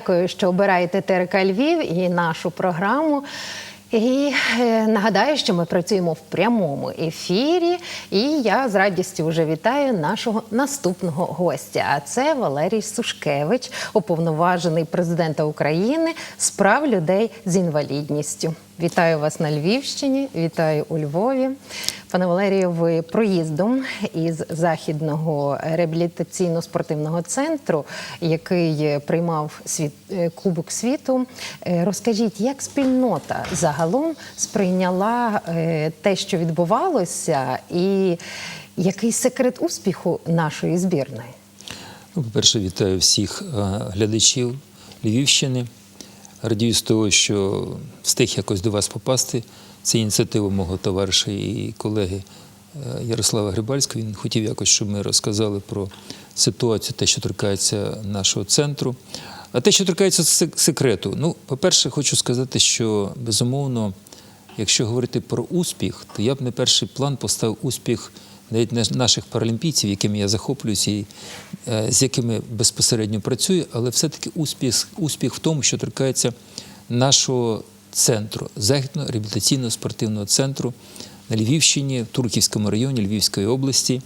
Дякую, що обираєте ТРК Львів і нашу програму. І е, нагадаю, що ми працюємо в прямому ефірі, і я з радістю вже вітаю нашого наступного гостя. А це Валерій Сушкевич, уповноважений президента України з прав людей з інвалідністю. Вітаю вас на Львівщині, вітаю у Львові. Пане Валерію, ви проїздом із західного реабілітаційно-спортивного центру, який приймав світ е, Кубок світу. Е, Розкажіть, як спільнота загалом сприйняла е, те, що відбувалося, і який секрет успіху нашої збірної? Ну, по-перше, вітаю всіх глядачів Львівщини. Радію з того, що встиг якось до вас попасти. Це ініціатива мого товариша і колеги е, Ярослава Грибальського. Він хотів якось, щоб ми розказали про ситуацію, те, що торкається нашого центру. А те, що торкається сек- секрету, ну, по-перше, хочу сказати, що безумовно, якщо говорити про успіх, то я б на перший план поставив успіх навіть наших паралімпійців, якими я захоплююся е, з якими безпосередньо працюю, але все-таки успіх, успіх в тому, що торкається нашого центру, західного реабілітаційного спортивного центру на Львівщині, в Турківському районі Львівської області,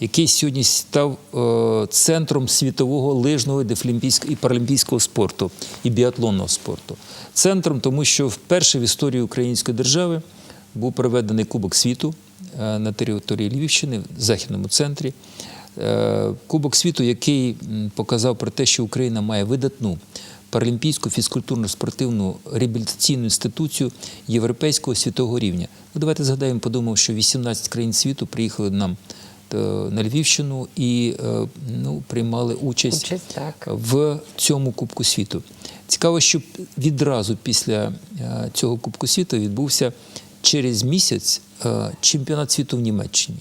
який сьогодні став е, центром світового лижного дефлімпійського і паралімпійського спорту і біатлонного спорту. Центром, тому що вперше в історії української держави був проведений Кубок світу на території Львівщини, в західному центрі. Е, Кубок світу, який показав про те, що Україна має видатну паралімпійську фізкультурно-спортивну реабілітаційну інституцію європейського світового рівня. Ну, давайте згадаємо, подумав, що 18 країн світу приїхали нам е, на Львівщину і е, ну, приймали участь, Участь, в цьому Кубку світу. Цікаво, що відразу після е, цього Кубку світу відбувся через місяць е, чемпіонат світу в Німеччині.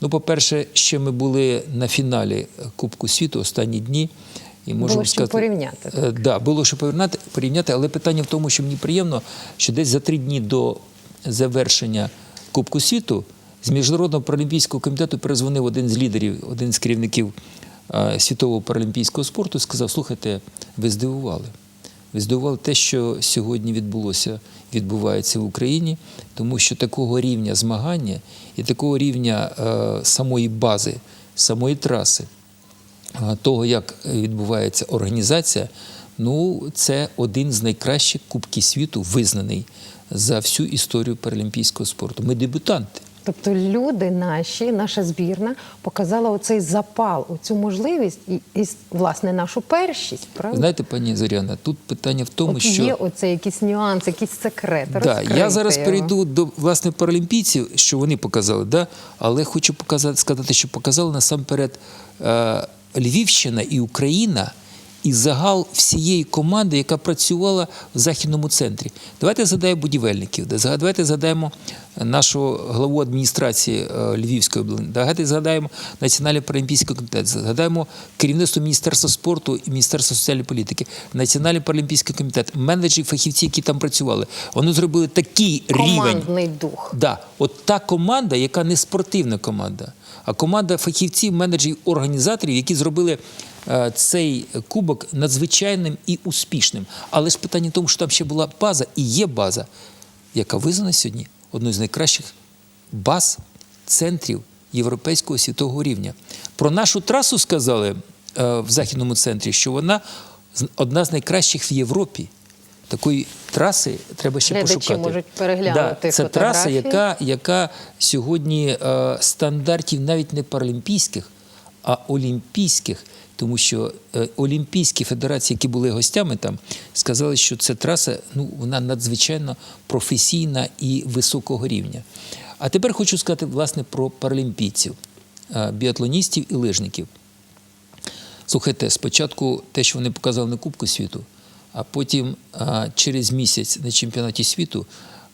Ну, по-перше, ще ми були на фіналі Кубку світу останні дні. І можу Було що порівняти, Е, Да, було що порівняти, порівняти, але питання в тому, що мені приємно, що десь за три дні до завершення Кубку світу з Міжнародного паралімпійського комітету перезвонив один з лідерів, один з керівників е, світового паралімпійського спорту, і сказав: слухайте, ви здивували. Ви здивували те, що сьогодні відбулося, відбувається в Україні, тому що такого рівня змагання і такого рівня е, самої бази, самої траси, а, того, як відбувається організація, ну це один з найкращих кубків світу, визнаний за всю історію паралімпійського спорту. Ми дебютанти. Тобто люди наші, наша збірна показала оцей запал, оцю можливість і, і власне нашу першість. Правда? Знаєте, пані Зоряна, тут питання в тому, От що є оцей якийсь нюанс, якийсь секрет. Да, я зараз його. перейду до власне паралімпійців, що вони показали, да? але хочу показати, сказати, що показали насамперед е, Львівщина і Україна. І загал всієї команди, яка працювала в західному центрі. Давайте згадаємо будівельників, давайте згадаємо нашу главу адміністрації е, Львівської області, давайте згадаємо Національний паралімпійський комітет, згадаємо керівництво Міністерства спорту і Міністерства соціальної політики, Національний паралімпійський комітет, менеджери, фахівці, які там працювали. Вони зробили такий рівень. командний дух. Да, от та команда, яка не спортивна команда, команда фахівців, менеджерів, організаторів, які зробили е, цей кубок надзвичайним і успішним. Але ж питання в тому, що там ще була база і є база, яка визнана сьогодні одною з найкращих баз центрів європейського світового рівня. Про нашу трасу сказали е, в західному центрі, що вона одна з найкращих в Європі. Такої траси треба ще Глядачі пошукати. можуть переглянути Да, це траса, яка, яка сьогодні е, стандартів навіть не паралімпійських, а олімпійських. Тому що е, олімпійські федерації, які були гостями там, сказали, що ця траса ну, вона надзвичайно професійна і високого рівня. А тепер хочу сказати власне про паралімпійців, е, біатлоністів і лижників. Слухайте, спочатку те, що вони показали на Кубку світу, а потім через місяць на чемпіонаті світу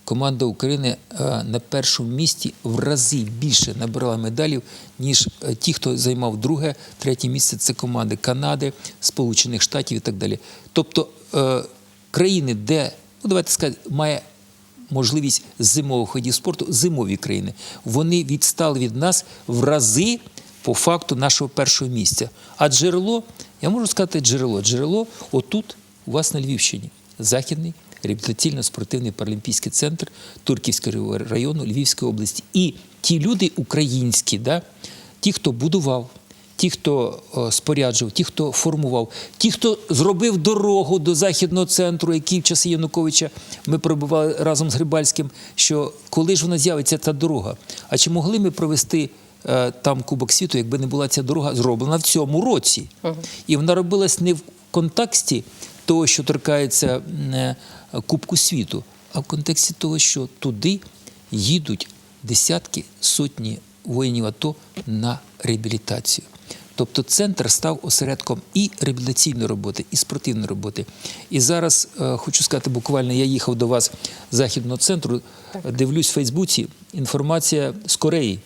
команда України на першому місці в рази більше набирала медалів, ніж е, ті, хто займав друге, третє місце. Це команди Канади, Сполучених Штатів і так далі. Тобто е, країни, де, ну давайте сказати, має можливість зимових видів спорту, зимові країни, вони відстали від нас в рази по факту нашого першого місця. А джерело, я можу сказати, джерело. Джерело отут, у вас на Львівщині, західний реабілітаційно-спортивний паралімпійський центр Турківського району Львівської області. І ті люди українські, да, ті, хто будував, ті, хто е, споряджував, ті, хто формував, ті, хто зробив дорогу до західного центру, який в часи Януковича ми пробували разом з Грибальським, що коли ж вона з'явиться та дорога? А чи могли ми провести е, там Кубок світу, якби не була ця дорога зроблена в цьому році? І вона робилась не в контексті того, що торкається е, Кубку світу, а в контексті того, що туди їдуть десятки, сотні воїнів АТО на реабілітацію. Тобто центр став осередком і реабілітаційної роботи, і спортивної роботи. І зараз е, хочу сказати, буквально я їхав до вас з західного центру, дивлюсь в Фейсбуці, інформація з Кореї.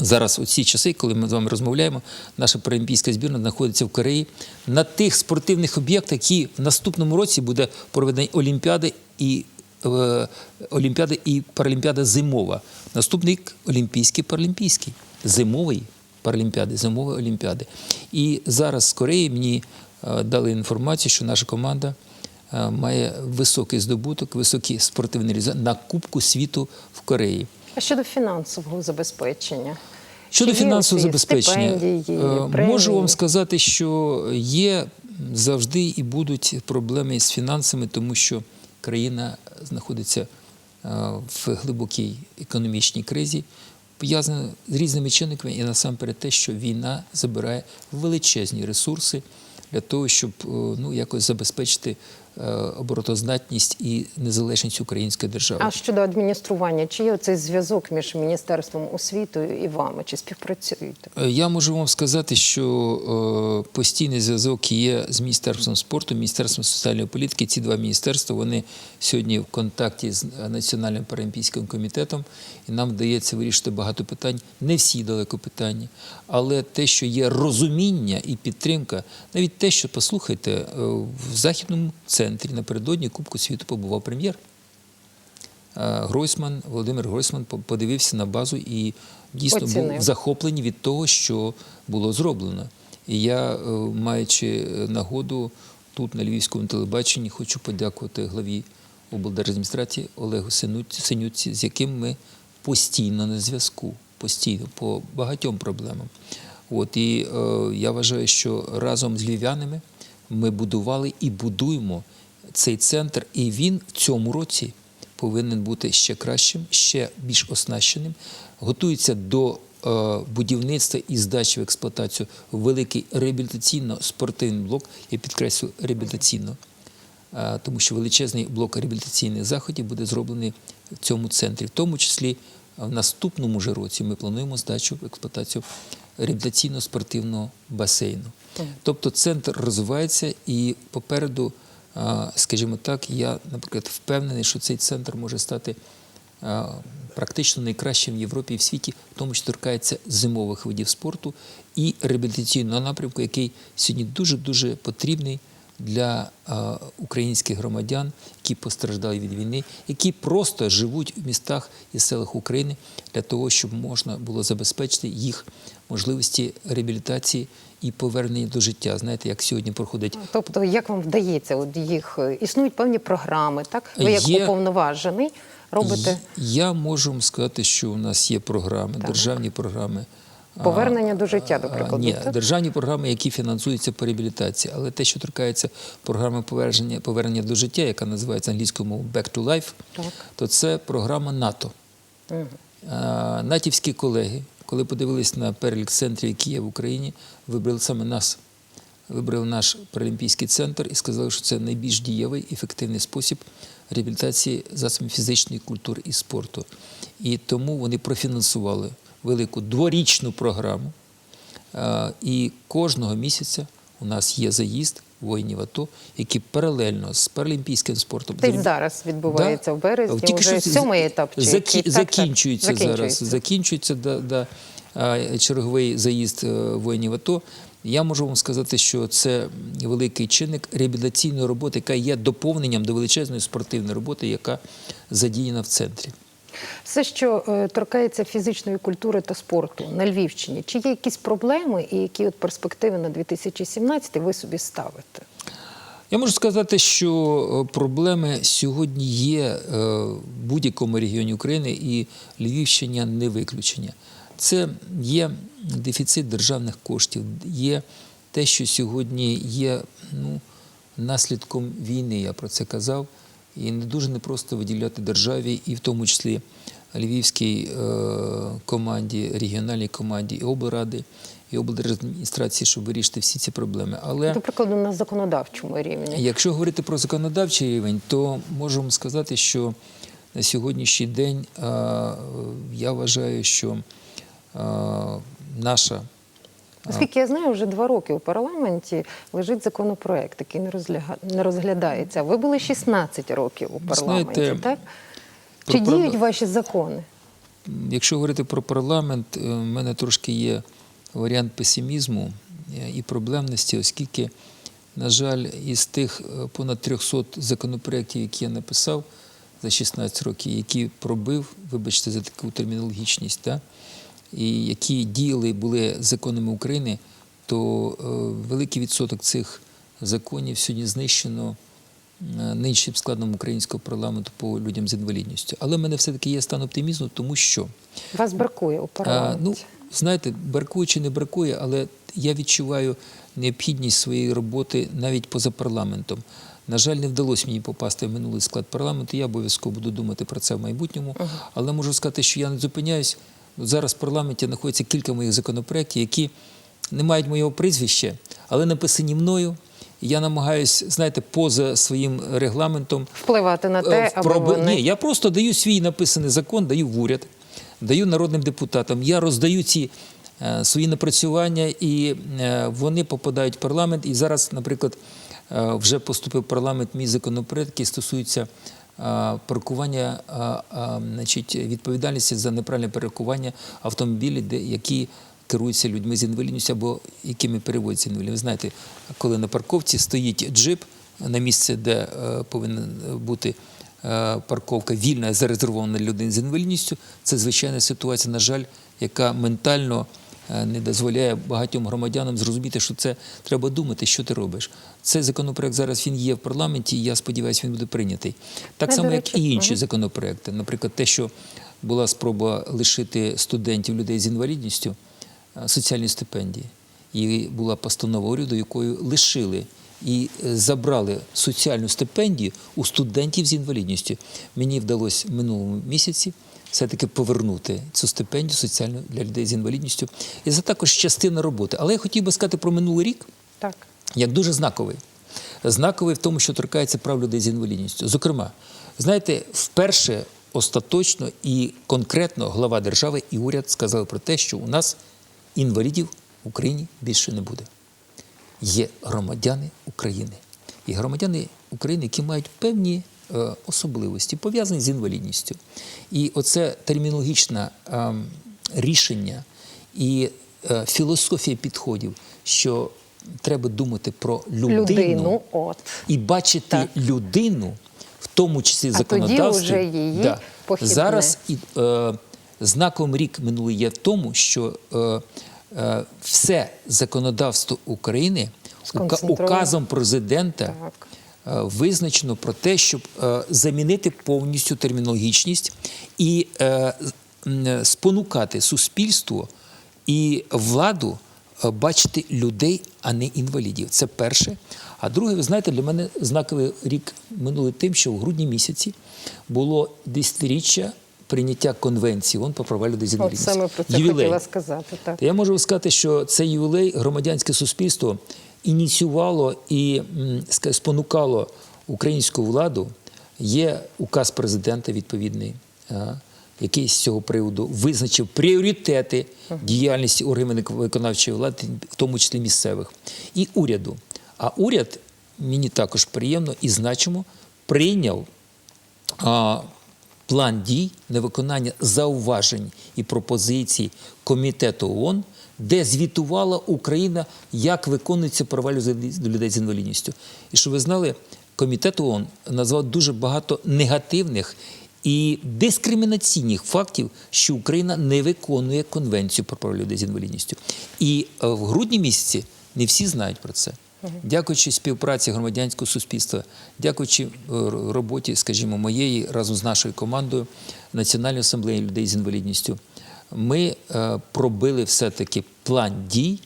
Зараз, у ці часи, коли ми з вами розмовляємо, наша паралімпійська збірна знаходиться в Кореї на тих спортивних об'єктах, які в наступному році буде проведені Олімпіади і е, Олімпіада і Паралімпіада зимова. Наступний Олімпійський паралімпійський, зимовий паралімпіади, зимової олімпіади. І зараз з Кореї мені е, дали інформацію, що наша команда е, має високий здобуток, високий спортивний результат на Кубку світу в Кореї. А щодо фінансового забезпечення? Щодо Чи фінансового забезпечення, стипендії, е, можу вам сказати, що є завжди і будуть проблеми з фінансами, тому що країна знаходиться е, в глибокій економічній кризі, пов'язана з різними чинниками, і насамперед те, що війна забирає величезні ресурси для того, щоб е, ну, якось забезпечити оборотоздатність і незалежність української держави. А щодо адміністрування, чи є цей зв'язок між Міністерством освіти і вами? Чи співпрацюєте? Е, Я можу вам сказати, що е, постійний зв'язок є з Міністерством спорту, Міністерством соціальної політики. Ці два міністерства вони сьогодні в контакті з е, Національним паралімпійським комітетом, і нам вдається вирішити багато питань. Не всі далеко питання, але те, що є розуміння і підтримка, навіть те, що послухайте, е, в західному центрі напередодні Кубку світу побував прем'єр. Е, Гройсман, Володимир Гройсман подивився на базу і дійсно Оцінив. був захоплений від того, що було зроблено. І я, е, маючи е, нагоду тут на львівському телебаченні, хочу подякувати главі облдержадміністрації Олегу Синютці, з яким ми постійно на зв'язку, постійно по багатьом проблемам. От і е, я вважаю, що разом з львів'янами ми будували і будуємо цей центр, і він в цьому році повинен бути ще кращим, ще більш оснащеним. Готується до е, будівництва і здачі в експлуатацію великий реабілітаційно-спортивний блок, я підкреслю реабілітаційно, е, тому що величезний блок реабілітаційних заходів буде зроблений в цьому центрі, в тому числі в наступному же році ми плануємо здачу в експлуатацію реабілітаційно-спортивного басейну. Тобто центр розвивається і попереду, скажімо так, я, наприклад, впевнений, що цей центр може стати практично найкращим в Європі і в світі, в тому що торкається зимових видів спорту і реабілітаційного напрямку, який сьогодні дуже-дуже потрібний для українських громадян, які постраждали від війни, які просто живуть в містах і селах України для того, щоб можна було забезпечити їх можливості реабілітації і повернення до життя. Знаєте, як сьогодні проходить Тобто, як вам вдається? От їх е, існують певні програми, так? Ви як Є- уповноважений робите Я можу вам сказати, що у нас є програми, державні програми. Повернення до життя, до прикладу. Ні, державні програми, які фінансуються по реабілітації. Але те, що торкається програми повернення, повернення до життя, яка називається англійською мовою Back to Life, Так. то це програма НАТО. А, Натівські колеги, коли подивились на перелік центрів, які є в Україні, вибрали саме нас. Вибрали наш паралімпійський центр і сказали, що це найбільш дієвий ефективний спосіб реабілітації засобів фізичної культури і спорту. І тому вони профінансували велику дворічну програму. І кожного місяця у нас є заїзд воїнів АТО, які паралельно з паралімпійським спортом зарі- зараз відбувається Да. в березні, Тільки вже що сьомий етап. Чи який? Так, так, закінчується, зараз. закінчується. Закінчується да, да, черговий заїзд е, воїнів АТО. Я можу вам сказати, що це великий чинник реабілітаційної роботи, яка є доповненням до величезної спортивної роботи, яка задіяна в центрі. Все, що е, торкається фізичної культури та спорту на Львівщині, чи є якісь проблеми і які от перспективи на 2017 ви собі ставите? Я можу сказати, що е, проблеми сьогодні є е, в будь-якому регіоні України, і Львівщина не виключення. Це є дефіцит державних коштів, є те, що сьогодні є ну, наслідком війни, я про це казав. І не дуже непросто виділяти державі, і в тому числі львівській е, команді, регіональній команді і облради, і облдержадміністрації, щоб вирішити всі ці проблеми. Але До прикладу, на законодавчому рівні. Якщо говорити про законодавчий рівень, то можемо сказати, що на сьогоднішній день е, я вважаю, що е, наша Наскільки я знаю, вже два роки у парламенті лежить законопроект, який не, розгляга... не розглядається. Ви були 16 років у парламенті, знаєте, так? Чи парла- діють ваші закони? Якщо говорити про парламент, е, в мене трошки є варіант песимізму е, і проблемності, оскільки, на жаль, із тих е, понад 300 законопроєктів, які я написав за 16 років, які пробив, вибачте за таку термінологічність, та, і які діяли були законами України, то е, великий відсоток цих законів сьогодні знищено е, нинішнім складом українського парламенту по людям з інвалідністю. Але в мене все-таки є стан оптимізму, тому що Вас бракує у а, парламенті. ну, знаєте, бракує чи не бракує, але я відчуваю необхідність своєї роботи навіть поза парламентом. На жаль, не вдалося мені попасти в минулий склад парламенту. Я обов'язково буду думати про це в майбутньому. Але можу сказати, що я не зупиняюсь. Зараз в парламенті знаходиться кілька моїх законопроєктів, які не мають моєго прізвища, але написані мною. Я намагаюсь, знаєте, поза своїм регламентом Впливати на те, Е, аби проби- вони... Ні, я просто даю свій написаний закон, даю в уряд, даю народним депутатам. Я роздаю ці е, свої напрацювання, і е, вони попадають в парламент. І зараз, наприклад, е, вже поступив в парламент мій законопроект, який стосується е, паркування, значить, відповідальності за неправильне паркування автомобілів, де, які керуються людьми з інвалідністю або якими переводяться інваліди. Ви знаєте, коли на парковці стоїть джип на місце, де е, повинна бути е, парковка вільна, зарезервована людей з інвалідністю, це звичайна ситуація, на жаль, яка ментально не дозволяє багатьом громадянам зрозуміти, що це треба думати, що ти робиш. Цей законопроект зараз він є в парламенті, і я сподіваюся, він буде прийнятий. Так Ну, само, як і інші законопроекти. Наприклад, те, що була спроба лишити студентів людей з інвалідністю е, соціальні стипендії. І була постанова уряду, якою лишили і е, забрали соціальну стипендію у студентів з інвалідністю. Мені вдалося в минулому місяці все-таки повернути цю стипендію соціальну для людей з інвалідністю. І це також частина роботи. Але я хотів би сказати про минулий рік Так. як дуже знаковий. Знаковий в тому, що торкається прав людей з інвалідністю. Зокрема, знаєте, вперше остаточно і конкретно глава держави і уряд сказали про те, що у нас інвалідів в Україні більше не буде. Є громадяни України. І громадяни України, які мають певні особливості, пов'язані з інвалідністю. І оце термінологічне ем, рішення і е, філософія підходів, що треба думати про людину, Людину, от. і бачити Так. людину, в тому числі в А законодавстві. вже. Зараз і, е, знаковим рік минулий є в тому, що е, е, все законодавство України указом президента Так. Е, визначено про те, щоб е, замінити повністю термінологічність і е, спонукати суспільство і владу бачити людей, а не інвалідів. Це перше. А друге, ви знаєте, для мене знаковий рік минулий тим, що в грудні місяці було десятиріччя прийняття конвенції ООН про права людей з От інвалідністю. саме про це Ювілей. хотіла сказати. Так. Я можу сказати, що цей ювілей громадянське суспільство ініціювало і спонукало українську владу. Є указ президента відповідний, який з цього приводу визначив пріоритети діяльності органів виконавчої влади, в тому числі місцевих, і уряду. А уряд мені також приємно і значимо прийняв а, план дій на виконання зауважень і пропозицій комітету ООН, де звітувала Україна, як виконуються права людей- з інвалідністю. І щоб ви знали, комітет ООН назвав дуже багато негативних і дискримінаційних фактів, що Україна не виконує конвенцію про права людей з інвалідністю. І е, в грудні місяці не всі знають про це. Дякуючи співпраці громадянського суспільства, дякуючи е, роботі, скажімо, моєї разом з нашою командою Національної асамблеї людей з інвалідністю, ми е, пробили все-таки план дій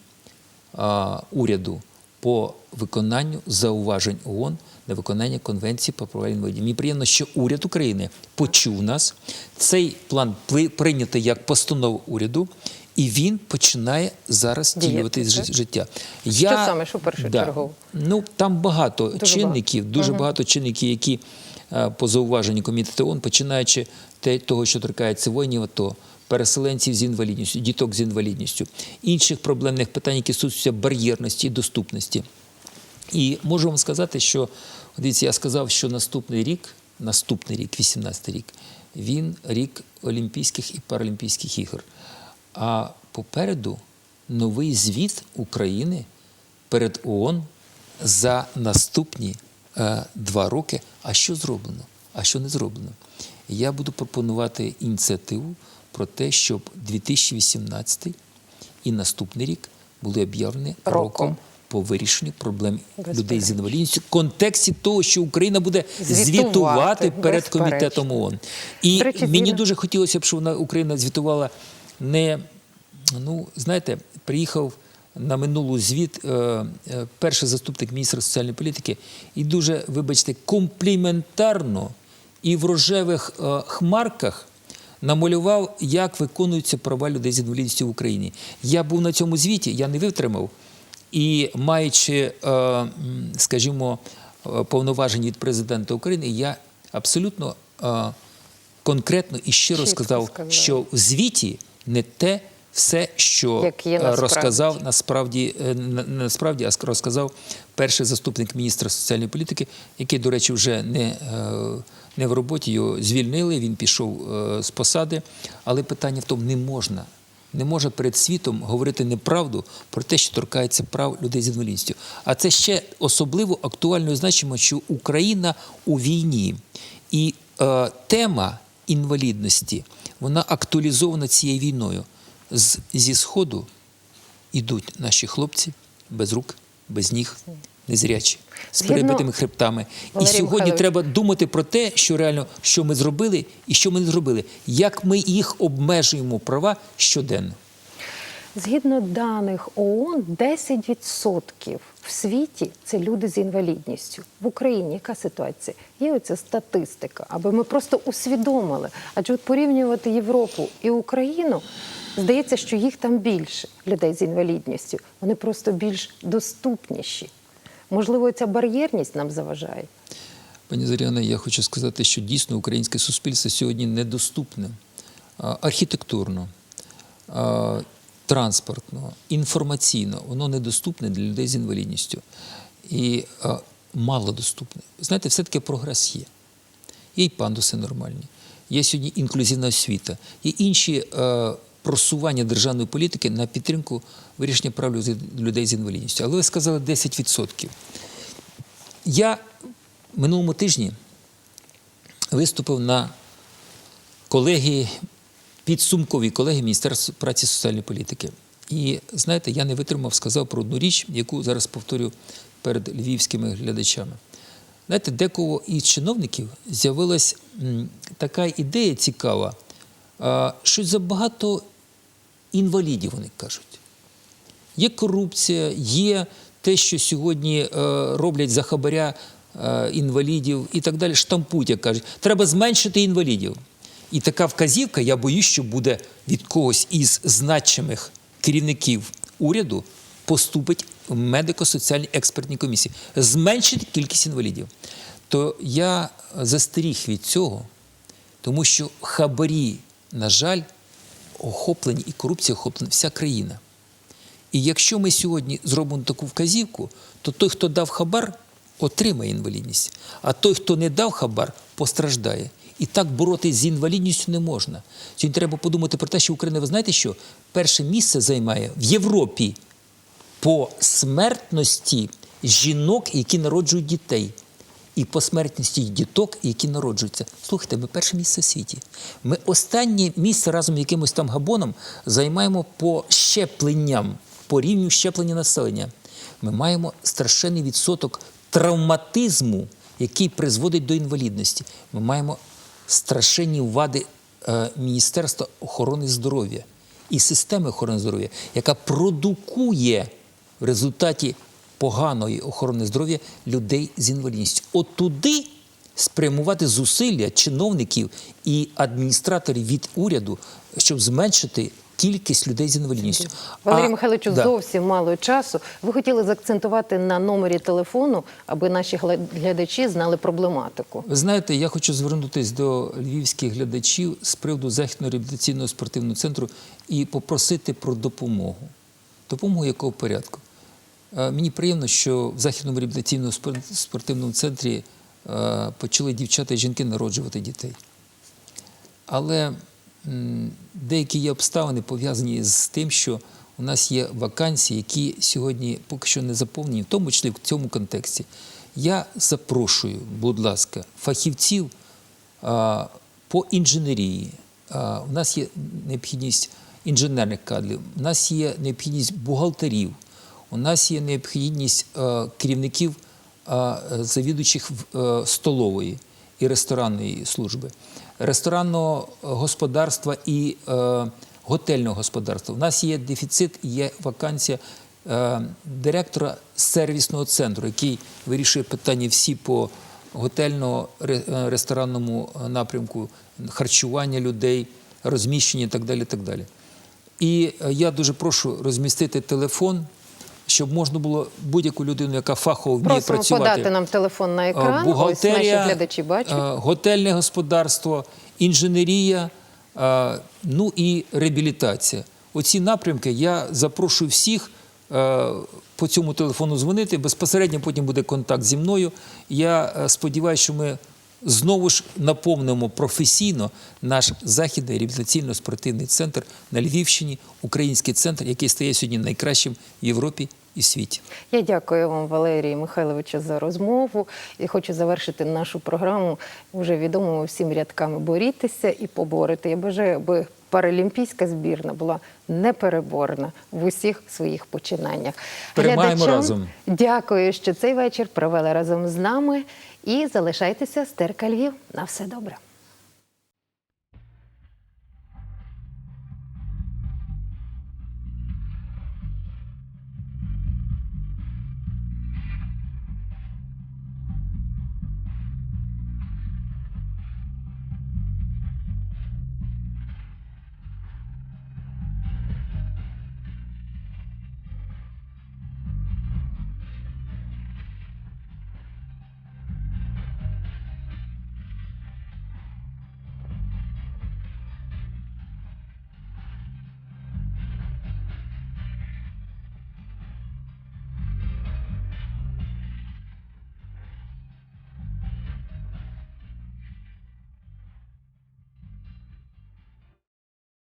уряду по виконанню зауважень ООН на виконання Конвенції про права інвалідів. Мені приємно, що уряд України почув нас. Цей план прийнятий як постанова уряду, і він починає зараз жи- життя. Що саме, що першочергово? Ну там багато Дуже чинників, дуже багато чинників, які е, по зауваженню комітету ООН, починаючи те, того, що торкається воїнів АТО, переселенців з інвалідністю, діток з інвалідністю, інших проблемних питань, які стосуються бар'єрності і доступності. І можу вам сказати, що дивіться, я сказав, що наступний рік, наступний рік, 18 рік, він рік Олімпійських і Паралімпійських ігор. А попереду новий звіт України перед ООН за наступні е, два роки. А що зроблено? А що не зроблено? Я буду пропонувати ініціативу про те, щоб 2018 і наступний рік були об'явлені Роком. роком по вирішенню проблем Безперечно. людей з інвалідністю в контексті того, що Україна буде Звітувати, звітувати перед безперечно. комітетом ООН. І мені дуже хотілося б, щоб вона Україна звітувала не ну знаєте, приїхав на минулу звіт е, е, перший заступник міністра соціальної політики і дуже, вибачте, компліментарно і в рожевих е, хмарках намалював, як виконуються права людей з інвалідністю в Україні. Я був на цьому звіті, я не витримав. І маючи, е, скажімо, е, повноваження від президента України, я абсолютно е, конкретно і щиро Чітко сказав, сказали. що в звіті не те все, що е, насправді. розказав насправді, е, не насправді, а розказав перший заступник міністра соціальної політики, який, до речі, вже не, е, не в роботі, його звільнили, він пішов з посади. Але питання в тому не можна. Не може перед світом говорити неправду про те, що торкається прав людей з інвалідністю. А це ще особливо актуально і значимо, що Україна у війні. І е, тема інвалідності вона актуалізована цією війною. З, зі Сходу йдуть наші хлопці без рук, без ніг, незрячі, з перебитими хребтами. Валерій і сьогодні Михайлович. треба думати про те, що реально що ми зробили і що ми не зробили, як ми їх обмежуємо права щоденно. Згідно даних ООН, 10% в світі це люди з інвалідністю. В Україні яка ситуація? Є оця статистика, аби ми просто усвідомили. Адже от порівнювати Європу і Україну, здається, що їх там більше людей з інвалідністю. Вони просто більш доступніші. Можливо, ця бар'єрність нам заважає. Пані Зоряна, я хочу сказати, що дійсно українське суспільство сьогодні недоступне архітектурно, транспортно, інформаційно. Воно недоступне для людей з інвалідністю. І а, малодоступне. Знаєте, все-таки прогрес є. Є й пандуси нормальні, є сьогодні інклюзивна освіта, є інші е, просування державної політики на підтримку вирішення прав людей з інвалідністю. Але ви сказали 10%. Я минулому тижні виступив на колегії, підсумковій колегії Міністерства праці і соціальної політики. І знаєте, я не витримав, сказав про одну річ, яку зараз повторю перед львівськими глядачами. Знаєте, декого із чиновників з'явилась така ідея цікава, що забагато інвалідів, вони кажуть. Є корупція, є те, що сьогодні е, роблять за хабаря е, інвалідів і так далі. Штампують, як кажуть. Треба зменшити інвалідів. І така вказівка, я боюсь, що буде від когось із значимих керівників уряду поступить в медико-соціальній експертній комісії. Зменшити кількість інвалідів. То я застеріг від цього, тому що хабарі, на жаль, охоплені і корупція охоплена вся країна. І якщо ми сьогодні зробимо таку вказівку, то той, хто дав хабар, отримає інвалідність, а той, хто не дав хабар, постраждає. І так боротися з інвалідністю не можна. Сьогодні треба подумати про те, що Україна, ви знаєте, що перше місце займає в Європі по смертності жінок, які народжують дітей. і по смертності діток, які народжуються. Слухайте, ми перше місце в світі. Ми останнє місце разом з якимось там габоном займаємо по щепленням, по рівню щеплення населення. Ми маємо страшенний відсоток травматизму, який призводить до інвалідності. Ми маємо страшенні вади е, Міністерства охорони здоров'я і системи охорони здоров'я, яка продукує в результаті поганої охорони здоров'я людей з інвалідністю. От туди спрямувати зусилля чиновників і адміністраторів від уряду, щоб зменшити кількість людей з інвалідністю. Валерій Михайловичу, да. зовсім мало часу. Ви хотіли заакцентувати на номері телефону, аби наші глядачі знали проблематику. Ви знаєте, я хочу звернутися до львівських глядачів з приводу західного реабілітаційного спортивного центру і попросити про допомогу. Допомогу якого порядку? Е, Мені приємно, що в західному реабілітаційному спортивному центрі е, почали дівчата і жінки народжувати дітей. Але деякі є обставини пов'язані з тим, що у нас є вакансії, які сьогодні поки що не заповнені, в тому числі в цьому контексті. Я запрошую, будь ласка, фахівців а, по інженерії. А, у нас є необхідність інженерних кадрів, у нас є необхідність бухгалтерів, у нас є необхідність керівників е, завідуючих е, столової і ресторанної служби, ресторанного господарства і е, готельного господарства. У нас є дефіцит, є вакансія е, директора сервісного центру, який вирішує питання всі по готельно-ресторанному напрямку, харчування людей, розміщення і так далі. так далі. І е, я дуже прошу розмістити телефон, щоб можна було будь-яку людину, яка фахово вміє Просимо працювати. подати нам телефон на Е, екран. Ось наші глядачі бачать. е, готельне господарство, інженерія, е, ну і реабілітація. Оці напрямки я запрошую всіх по цьому телефону дзвонити. Безпосередньо потім буде контакт зі мною. Я сподіваюся, що ми знову ж наповнимо професійно наш західний реабілітаційно-спортивний центр на Львівщині, український центр, який стає сьогодні найкращим в Європі і світі. Я дякую вам, Валерій Михайловичу, за розмову. І хочу завершити нашу програму вже відомими всім рядками борітися і поборити. Я бажаю, аби паралімпійська збірна була непереборна в усіх своїх починаннях. Перемагаємо разом. Дякую, що цей вечір провели разом з нами. І залишайтеся з Терка Львів. На все добре.